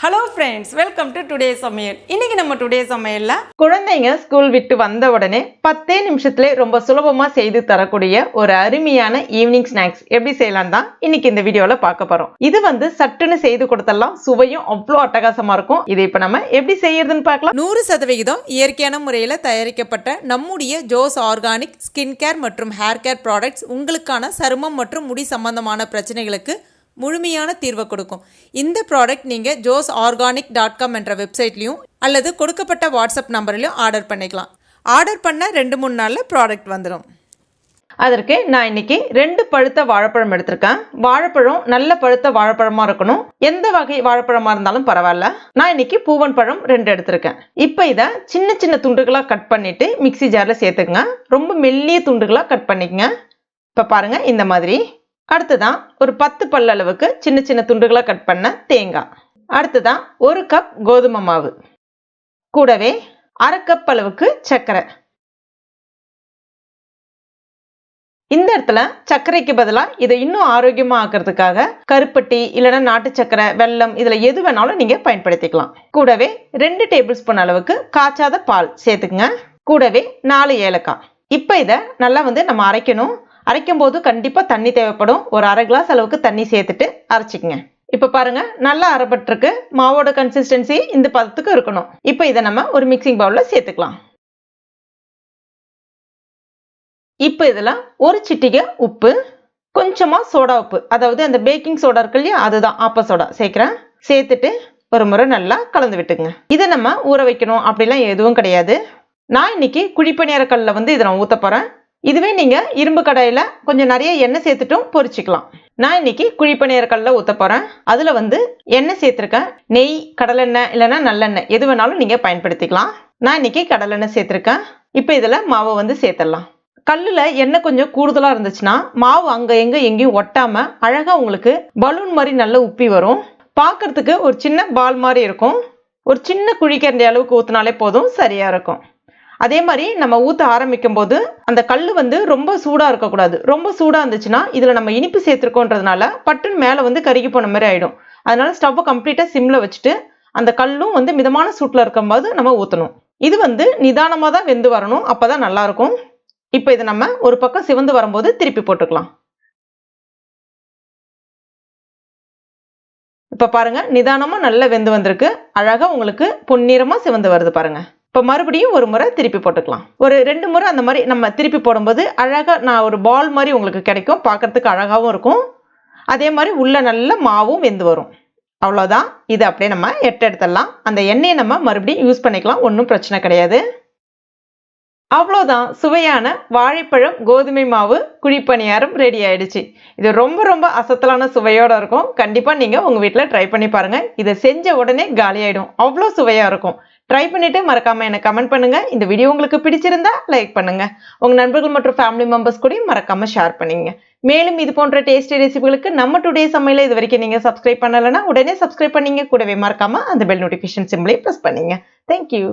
Hello friends welcome to today சமையல் இன்னைக்கு நம்ம டுடே சமையல்ல குழந்தைங்க ஸ்கூல் விட்டு வந்த உடனே பத்தே நிமிஷத்துல ரொம்ப சுலபமா செய்து தரக்கூடிய ஒரு அருமையான ஈவினிங் ஸ்நாக்ஸ் எப்படி செய்யலாம் தான் இன்னைக்கு இந்த வீடியோல பார்க்க போறோம். இது வந்து சட்டுன்னு செய்து கொடுத்தலாம் சுவையும் அவ்வளோ அட்டகாசமா இருக்கும். இதை இப்ப நம்ம எப்படி செய்யறதுன்னு பார்க்கலாம். நூறு சதவிகிதம் இயற்கையான முறையில் தயாரிக்கப்பட்ட நம்முடைய ஜோஸ் ஆர்கானிக் ஸ்கின் கேர் மற்றும் ஹேர் கேர் ப்ராடக்ட்ஸ் உங்களுக்கான சருமம் மற்றும் முடி சம்பந்தமான பிரச்சனைகளுக்கு முழுமையான தீர்வை கொடுக்கும். இந்த ப்ராடக்ட் நீங்கள் ஜோஸ் ஆர்கானிக் டாட் காம் என்ற வெப்சைட்லையும் அல்லது கொடுக்கப்பட்ட வாட்ஸ்அப் நம்பர்லையும் ஆர்டர் பண்ணிக்கலாம். ஆர்டர் பண்ண ரெண்டு மூணு நாளில் ப்ராடக்ட் வந்துடும் அதற்கு நான் இன்னைக்கு ரெண்டு பழுத்த வாழைப்பழம் எடுத்திருக்கேன். வாழைப்பழம் நல்ல பழுத்த வாழைப்பழமா இருக்கணும். எந்த வகை வாழைப்பழமா இருந்தாலும் பரவாயில்ல. நான் இன்னைக்கு பூவன் பழம் ரெண்டு எடுத்திருக்கேன். இப்போ இதை சின்ன சின்ன துண்டுகளா கட் பண்ணிட்டு மிக்ஸி ஜார்ல சேர்த்துக்குங்க. ரொம்ப மெல்லிய துண்டுகளா கட் பண்ணிக்கங்க. இப்போ பாருங்க இந்த மாதிரி. அடுத்ததான் ஒரு பத்து பல்ல அளவுக்கு சின்ன சின்ன துண்டுகளாக கட் பண்ண தேங்காய். அடுத்ததான் ஒரு கப் கோதுமை மாவு. கூடவே அரை கப் அளவுக்கு சர்க்கரை. இந்த இடத்துல சர்க்கரைக்கு பதிலாக இதை இன்னும் ஆரோக்கியமாக ஆக்கிறதுக்காக கருப்பட்டி இல்லைன்னா நாட்டு சர்க்கரை வெல்லம் இதில் எது வேணாலும் நீங்கள் பயன்படுத்திக்கலாம். கூடவே ரெண்டு டேபிள் ஸ்பூன் அளவுக்கு காய்ச்சாத பால் சேர்த்துக்குங்க. கூடவே நாலு ஏலக்காய். இப்போ இதை நல்லா வந்து நம்ம அரைக்கணும். அரைக்கும் போது கண்டிப்பாக தண்ணி தேவைப்படும். ஒரு அரை கிளாஸ் அளவுக்கு தண்ணி சேர்த்துட்டு அரைச்சிக்கங்க. இப்போ பாருங்க நல்லா அரைப்பட்டிருக்கு. மாவோட கன்சிஸ்டன்சி இந்த பதத்துக்கு இருக்கணும். இப்போ இதை நம்ம ஒரு மிக்சிங் பவுலில் சேர்த்துக்கலாம். இப்போ இதில் ஒரு சிட்டிகை உப்பு கொஞ்சமாக சோடா உப்பு. அதாவது அந்த பேக்கிங் சோடா இருக்கு இல்லையா அதுதான் ஆப்ப சோடா சேர்க்குறேன். சேர்த்துட்டு ஒரு முறை நல்லா கலந்து விட்டுங்க இதை நம்ம ஊற வைக்கணும் அப்படிலாம் எதுவும் கிடையாது. நான் இன்னைக்கு குழிப்பணியார கல்லில் வந்து இதை நான் ஊற்ற போகிறேன் இதுவே நீங்கள் இரும்பு கடாயில் கொஞ்சம் நிறைய எண்ணெய் சேர்த்துட்டும் பொரிச்சிக்கலாம். நான் இன்னைக்கு குழிப்பணியார கல்லில் ஊற்ற போகிறேன் அதில் வந்து எண்ணெய் சேர்த்துருக்கேன். நெய் கடலெண்ணெய் இல்லைன்னா நல்லெண்ணெய் எது வேணாலும் நீங்கள் பயன்படுத்திக்கலாம். நான் இன்னைக்கு கடலெண்ணெய் சேர்த்துருக்கேன். இப்போ இதில் மாவை வந்து சேர்த்துடலாம். கல்லில் எண்ணெய் கொஞ்சம் கூடுதலாக இருந்துச்சுன்னா மாவு அங்கே எங்கே எங்கேயும் ஒட்டாமல் அழகாக உங்களுக்கு பலூன் மாதிரி நல்லா உப்பி வரும். பார்க்கறதுக்கு ஒரு சின்ன பால் மாதிரி இருக்கும். ஒரு சின்ன குழிக்கரண்டி அளவுக்கு ஊற்றினாலே போதும் சரியாக இருக்கும். அதே மாதிரி நம்ம ஊற்ற ஆரம்பிக்கும் போது அந்த கல் வந்து ரொம்ப சூடாக இருக்கக்கூடாது. ரொம்ப சூடாக இருந்துச்சுன்னா இதில் நம்ம இனிப்பு சேர்த்துருக்கோன்றதுனால பட்டுன்னு மேலே வந்து கருகி போன மாதிரி ஆகிடும் அதனால ஸ்டவ்வை கம்ப்ளீட்டாக சிம்மில் வச்சுட்டு அந்த கல்லும் வந்து மிதமான சூட்டில் இருக்கும்போது நம்ம ஊற்றணும் இது வந்து நிதானமாக தான் வெந்து வரணும். அப்போ தான் நல்லாயிருக்கும் இப்போ இதை நம்ம ஒரு பக்கம் சிவந்து வரும்போது திருப்பி போட்டுக்கலாம். இப்போ பாருங்கள் நிதானமாக நல்லா வெந்து வந்திருக்கு. அழகாக உங்களுக்கு பொன்னிறமாக சிவந்து வருது பாருங்கள் இப்போ மறுபடியும் ஒரு முறை திருப்பி போட்டுக்கலாம். ஒரு ரெண்டு முறை அந்த மாதிரி நம்ம திருப்பி போடும்போது அழகாக நான் ஒரு பால் மாதிரி உங்களுக்கு கிடைக்கும். பார்க்கறதுக்கு அழகாகவும் இருக்கும். அதே மாதிரி உள்ளே நல்ல மாவும் வெந்து வரும். அவ்வளோதான் இது அப்படியே நம்ம எட்டு எடுத்துடலாம். அந்த எண்ணெயை நம்ம மறுபடியும் யூஸ் பண்ணிக்கலாம். ஒன்றும் பிரச்சனை கிடையாது. அவ்வளோதான் சுவையான வாழைப்பழம் கோதுமை மாவு குழிப்பணியாரம் ரெடி ஆயிடுச்சு. இது ரொம்ப ரொம்ப அசத்தலான சுவையோடு இருக்கும். கண்டிப்பாக நீங்கள் உங்கள் வீட்டில் ட்ரை பண்ணி பாருங்கள் இதை செஞ்ச உடனே காலியாயிடும். அவ்வளோ சுவையாக இருக்கும். ட்ரை பண்ணிவிட்டு மறக்காமல் எனக்கு கமெண்ட் பண்ணுங்கள் இந்த வீடியோ உங்களுக்கு பிடிச்சிருந்தா லைக் பண்ணுங்கள் உங்கள் நண்பர்கள் மற்றும் ஃபேமிலி மெம்பர்ஸ் கூட மறக்காமல் ஷேர் பண்ணுங்க. மேலும் இது போன்ற டேஸ்டி ரெசிபிகளுக்கு நம்ம டுடே சமையல இது வரைக்கும் நீங்கள் சப்ஸ்கிரைப் பண்ணலைன்னா உடனே சப்ஸ்கிரைப் பண்ணீங்க. கூடவே மறக்காமல் அந்த பெல் நோட்டிஃபிகேஷன் சிம்பிளை ப்ரெஸ் பண்ணிங்க. Thank you